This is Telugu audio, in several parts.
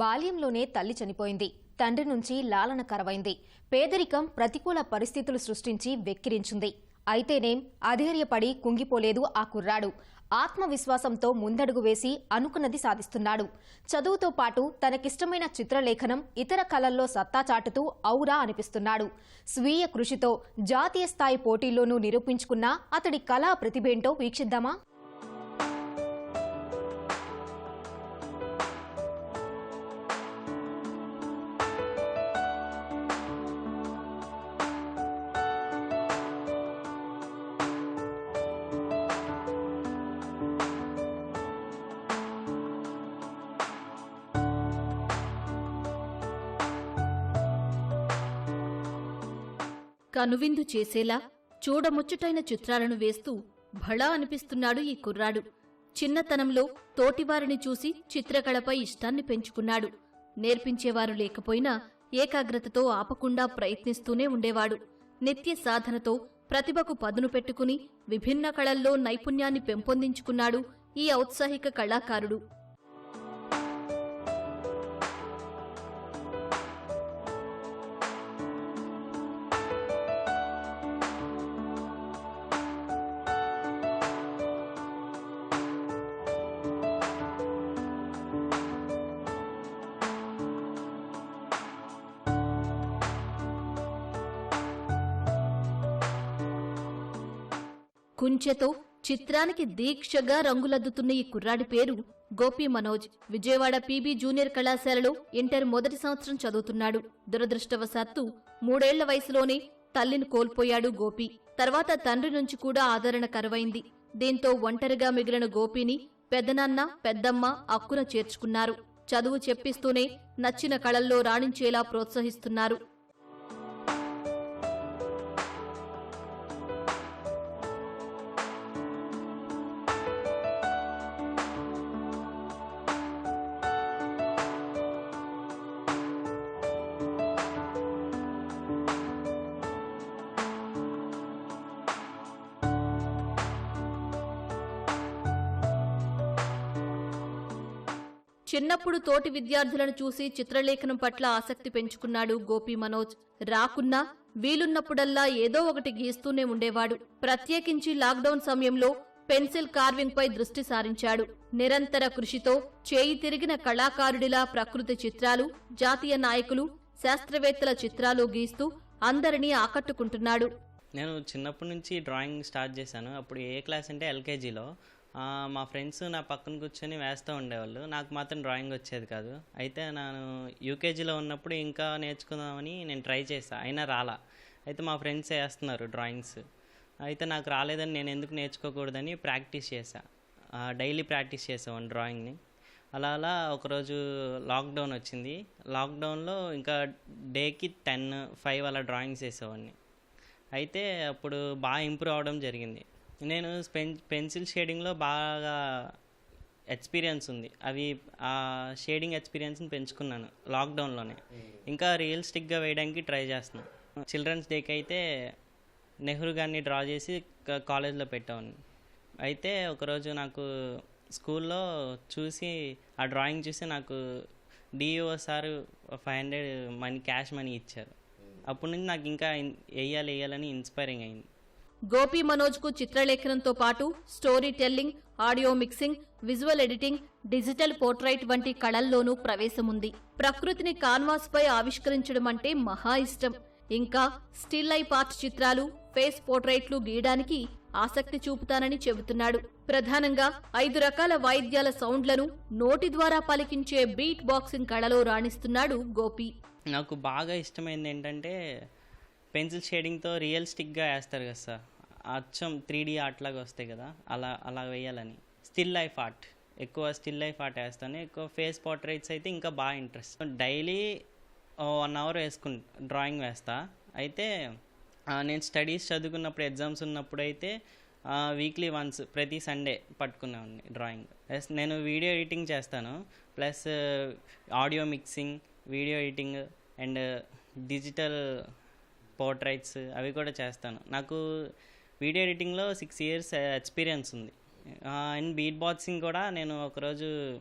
బాల్యంలోనే తల్లి చనిపోయింది. తండ్రి నుంచి లాలన కరవైంది. పేదరికం ప్రతికూల పరిస్థితులు సృష్టించి వెక్కిరించింది. అయితేనేం అధైర్యపడి కుంగిపోలేదు ఆ కుర్రాడు. ఆత్మవిశ్వాసంతో ముందడుగు వేసి అనుకున్నది సాధిస్తున్నాడు. చదువుతో పాటు తనకిష్టమైన చిత్రలేఖనం ఇతర కళల్లో సత్తా చాటుతూ ఔరా అనిపిస్తున్నాడు. స్వీయ కృషితో జాతీయ స్థాయి పోటీల్లోనూ నిరూపించుకున్న అతడి కళా ప్రతిభేంటో వీక్షిద్దామా? కనువిందు చేసేలా చూడముచ్చటైన చిత్రాలను వేస్తూ భళా అనిపిస్తున్నాడు ఈ కుర్రాడు. చిన్నతనంలో తోటివారిని చూసి చిత్రకళపై ఇష్టాన్ని పెంచుకున్నాడు. నేర్పించేవారు లేకపోయినా ఏకాగ్రతతో ఆపకుండా ప్రయత్నిస్తూనే ఉండేవాడు. నిత్య సాధనతో ప్రతిభకు పదును పెట్టుకుని విభిన్న కళల్లో నైపుణ్యాన్ని పెంపొందించుకున్నాడు ఈ ఔత్సాహిక కళాకారుడు. కుంచెతో చిత్రానికి దీక్షగా రంగులద్దుతున్న ఈ కుర్రాడి పేరు గోపి మనోజ్. విజయవాడ పీబీ జూనియర్ కళాశాలలో ఇంటర్ మొదటి సంవత్సరం చదువుతున్నాడు. దురదృష్టవశాత్తు మూడేళ్ళ వయసులోనే తల్లిని కోల్పోయాడు గోపి. తర్వాత తండ్రి నుంచి కూడా ఆదరణ కరువైంది. దీంతో ఒంటరిగా మిగిలిన గోపిని పెద్దనాన్న పెద్దమ్మ అక్కున చేర్చుకున్నారు. చదువు చెప్పిస్తూనే నచ్చిన కళల్లో రాణించేలా ప్రోత్సహిస్తున్నారు. చిన్నప్పుడు తోటి విద్యార్థులను చూసి చిత్రలేఖనం పట్ల ఆసక్తి పెంచుకున్నాడు గోపి మనోజ్. రాకున్నా వీలున్నప్పుడల్లా ఏదో ఒకటి గీస్తూనే ఉండేవాడు. ప్రత్యేకించి లాక్డౌన్ సమయంలో పెన్సిల్ కార్వింగ్ పై దృష్టి సారించాడు. నిరంతర కృషితో చేయి తిరిగిన కళాకారుడిలా ప్రకృతి చిత్రాలు జాతీయ నాయకులు శాస్త్రవేత్తల చిత్రాలు గీస్తూ అందరినీ ఆకట్టుకుంటున్నాడు. నేను చిన్నప్పటి నుంచి డ్రాయింగ్ స్టార్ట్ చేశాను. అప్పుడు ఏ క్లాస్ అంటే ఎల్కేజీలో. మా ఫ్రెండ్స్ నా పక్కన కూర్చొని వేస్తూ ఉండేవాళ్ళు. నాకు మాత్రం డ్రాయింగ్ వచ్చేది కాదు. అయితే నేను యూకేజీలో ఉన్నప్పుడు ఇంకా నేర్చుకుందామని నేను ట్రై చేశాను అయినా రాలా. అయితే మా ఫ్రెండ్స్ వేస్తున్నారు డ్రాయింగ్స్. అయితే నాకు రాలేదని నేను ఎందుకు నేర్చుకోకూడదని ప్రాక్టీస్ చేశా. డైలీ ప్రాక్టీస్ చేసేవాడిని డ్రాయింగ్ని. అలా అలా ఒకరోజు లాక్డౌన్ వచ్చింది. లాక్డౌన్లో ఇంకా డేకి టెన్ ఫైవ్ అలా డ్రాయింగ్స్ వేసేవాడిని. అయితే అప్పుడు బాగా ఇంప్రూవ్ అవడం జరిగింది. నేను పెన్ పెన్సిల్ షేడింగ్లో బాగా ఎక్స్పీరియన్స్ ఉంది. అవి ఆ షేడింగ్ ఎక్స్పీరియన్స్ని పెంచుకున్నాను లాక్డౌన్లోనే. ఇంకా రియలిస్టిక్గా వేయడానికి ట్రై చేస్తున్నాను చిల్డ్రన్స్ డేకి అయితే నెహ్రూ గారిని డ్రా చేసి కాలేజ్లో పెట్టాను. అయితే ఒకరోజు నాకు స్కూల్లో చూసి ఆ డ్రాయింగ్ చూసి నాకు DO sir five hundred money cash money ఇచ్చారు. అప్పటి నుంచి నాకు ఇంకా వేయాలి వేయాలని ఇన్స్పైరింగ్ అయింది. గోపి మనోజ్కు చిత్రలేఖనంతో పాటు story telling audio mixing visual editing digital portrait వంటి కళల్లోనూ ప్రవేశముంది. ప్రకృతిని కాన్వాస్ పై ఆవిష్కరించడం అంటే మహా ఇష్టం. ఇంకా స్టిల్ లైఫ్ ఆర్ట్ చిత్రాలు ఫేస్ పోర్ట్రైట్లు గీయడానికి ఆసక్తి చూపుతానని చెబుతున్నాడు. ప్రధానంగా ఐదు రకాల వాయిద్యాల సౌండ్లను నోటి ద్వారా పలికించే బీట్ బాక్సింగ్ కళలో రాణిస్తున్నాడు గోపి. నాకు బాగా ఇష్టమైంది ఏంటంటే పెన్సిల్ షేడింగ్తో రియలిస్టిక్గా వేస్తారు కదా సార్. అచ్చం త్రీ డీ ఆర్ట్ లాగా వస్తాయి కదా అలా అలా వేయాలని. స్టిల్ లైఫ్ ఆర్ట్ ఎక్కువ స్టిల్ లైఫ్ ఆర్ట్ వేస్తాను. ఎక్కువ ఫేస్ పోర్ట్రేట్స్ అయితే ఇంకా బాగా ఇంట్రెస్ట్ డైలీ వన్ అవర్ వేసుకు డ్రాయింగ్ వేస్తా. అయితే నేను స్టడీస్ చదువుకున్నప్పుడు ఎగ్జామ్స్ ఉన్నప్పుడు అయితే వీక్లీ వన్స్ ప్రతి సండే పట్టుకునేవాడిని డ్రాయింగ్ ప్లస్ నేను వీడియో ఎడిటింగ్ చేస్తాను. Plus audio mixing video editing and digital portraits అవి కూడా చేస్తాను. నాకు వీడియో ఎడిటింగ్లో సిక్స్ ఇయర్స్ ఎక్స్పీరియన్స్ ఉంది. అండ్ బీట్ బాక్సింగ్ కూడా నేను ఒకరోజు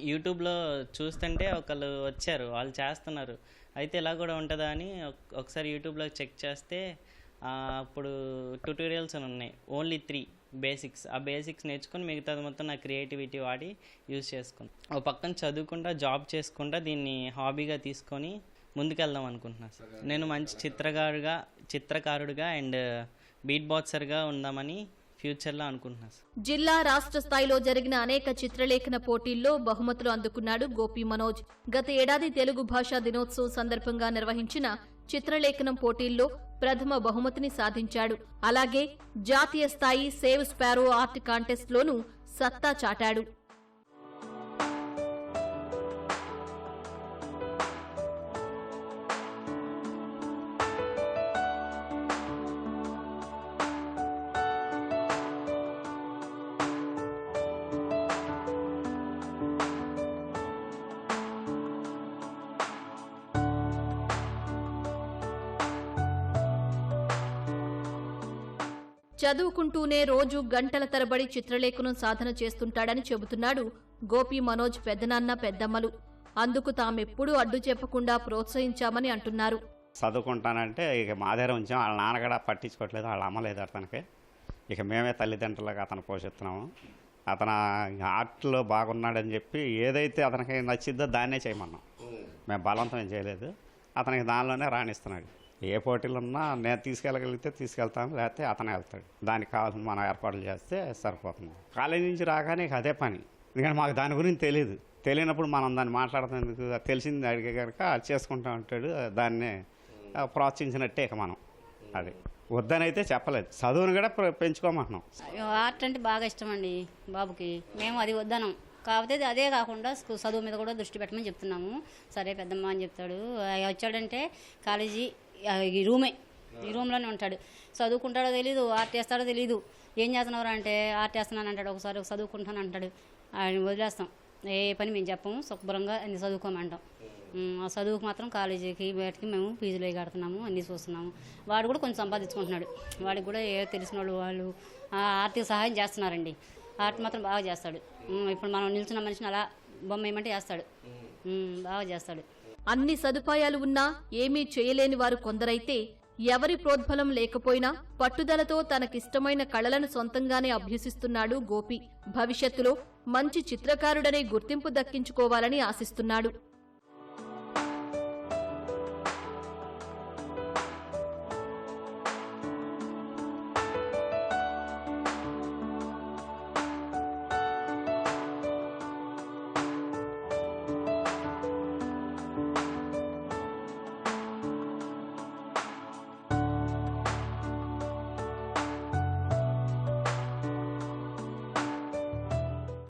యూట్యూబ్లో చూస్తుంటే ఒకళ్ళు వచ్చారు వాళ్ళు చేస్తున్నారు. అయితే ఇలా కూడా ఉంటుందా అని ఒక- ఒకసారి యూట్యూబ్లో చెక్ చేస్తే అప్పుడు ట్యూటోరియల్స్ అని ఉన్నాయి. Only three basics. ఆ బేసిక్స్ నేర్చుకొని మిగతాది మొత్తం నా క్రియేటివిటీ వాడి యూజ్ చేసుకుని ఒక పక్కన చదువుకుంటా జాబ్ చేసుకుంటా దీన్ని హాబీగా తీసుకొని ముందుకెళ్దాం అనుకుంటున్నాను సార్. నేను మంచి చిత్రకారుగా చిత్రకారుడిగా అండ్ బీట్ బాక్సర్గా ఉందామని ఫ్యూచర్లో అనుకుంటున్నాను జిల్లా రాష్ట్ర స్థాయిలో జరిగిన అనేక చిత్రలేఖన పోటీల్లో బహుమతులు అందుకున్నాడు గోపి మనోజ్. గత ఏడాది తెలుగు భాషా దినోత్సవం సందర్భంగా నిర్వహించిన చిత్రలేఖనం పోటీల్లో ప్రథమ బహుమతిని సాధించాడు. అలాగే జాతీయ స్థాయి సేవ్ స్పారో ఆర్ట్ కాంటెస్ట్ లోనూ సత్తా చాటాడు. చదువుకుంటూనే రోజు గంటల తరబడి చిత్రలేఖనం సాధన చేస్తుంటాడని చెబుతున్నాడు గోపి మనోజ్ పెద్దనాన్న పెద్దమ్మలు. అందుకు తామెప్పుడూ అడ్డు చెప్పకుండా ప్రోత్సహించామని అంటున్నారు. చదువుకుంటానంటే ఇక మా దగ్గర ఉంచాం వాళ్ళ నాన్న కూడా పట్టించుకోవట్లేదు వాళ్ళ అమ్మ లేదు అతనికి ఇక మేమే తల్లిదండ్రులుగా అతను పోషిస్తున్నాము. అతను ఆర్ట్లో బాగున్నాడని చెప్పి ఏదైతే అతనికి నచ్చిద్దో దాన్నే చేయమన్నాం. మేము బలవంతం చేయలేదు. అతనికి దానిలోనే రాణిస్తున్నాడు. ఏ పోటీలు ఉన్నా నేను తీసుకెళ్ళగలిగితే తీసుకెళ్తాను లేకపోతే అతనే వెళ్తాడు. దానికి కావాల్సిన మనం ఏర్పాట్లు చేస్తే సరిపోతుంది. కాలేజీ నుంచి రాగానే అదే పని. ఎందుకంటే మాకు దాని గురించి తెలియదు తెలియనప్పుడు మనం దాన్ని మాట్లాడుతున్నందుకు తెలిసింది అడిగే కనుక అది చేసుకుంటా ఉంటాడు. దాన్ని ప్రోత్సహించినట్టే ఇక మనం. అది. వద్దనైతే చెప్పలేదు. చదువును కూడా పెంచుకోమంటున్నాం. ఆర్ట్ అంటే బాగా ఇష్టం అండి బాబుకి. మేము అది వద్దనం. కాకపోతే అదే కాకుండా చదువు మీద కూడా దృష్టి పెట్టమని చెప్తున్నాము. సరే పెద్దమ్మ అని చెప్తాడు. వచ్చాడంటే కాలేజీ ఈ రూమే. ఈ రూమ్లోనే ఉంటాడు. చదువుకుంటాడో తెలీదు ఆర్ట్ వేస్తాడో తెలీదు. ఏం చేస్తున్నావు అంటే ఆర్ట్ వేస్తున్నాను అంటాడు. ఒకసారి ఒక చదువుకుంటాను అంటాడు. ఆయన వదిలేస్తాం. ఏ పని మేము చెప్పము శుభ్రంగా అన్ని చదువుకోమంటాం. ఆ చదువుకు మాత్రం కాలేజీకి బయటకి మేము ఫీజులు కడుతున్నాము అన్నీ చూస్తున్నాము. వాడు కూడా కొంచెం సంపాదించుకుంటున్నాడు. వాడికి కూడా ఏ తెలిసిన వాళ్ళు వాళ్ళు ఆ, ఆర్థిక సహాయం చేస్తున్నారండి. ఆర్ట్ మాత్రం బాగా చేస్తాడు. ఇప్పుడు మనం నిల్చున్న మనిషిని అలా బొమ్మ ఏమంటే చేస్తాడు. బాగా చేస్తాడు. అన్ని సదుపాయాలు ఉన్నా ఏమీ చేయలేని వారు కొందరైతే ఎవరి ప్రోద్బలం లేకపోయినా పట్టుదలతో తనకిష్టమైన కళలను సొంతంగానే అభ్యసిస్తున్నాడు గోపి. భవిష్యత్తులో మంచి చిత్రకారుడనే గుర్తింపు దక్కించుకోవాలని ఆశిస్తున్నాడు.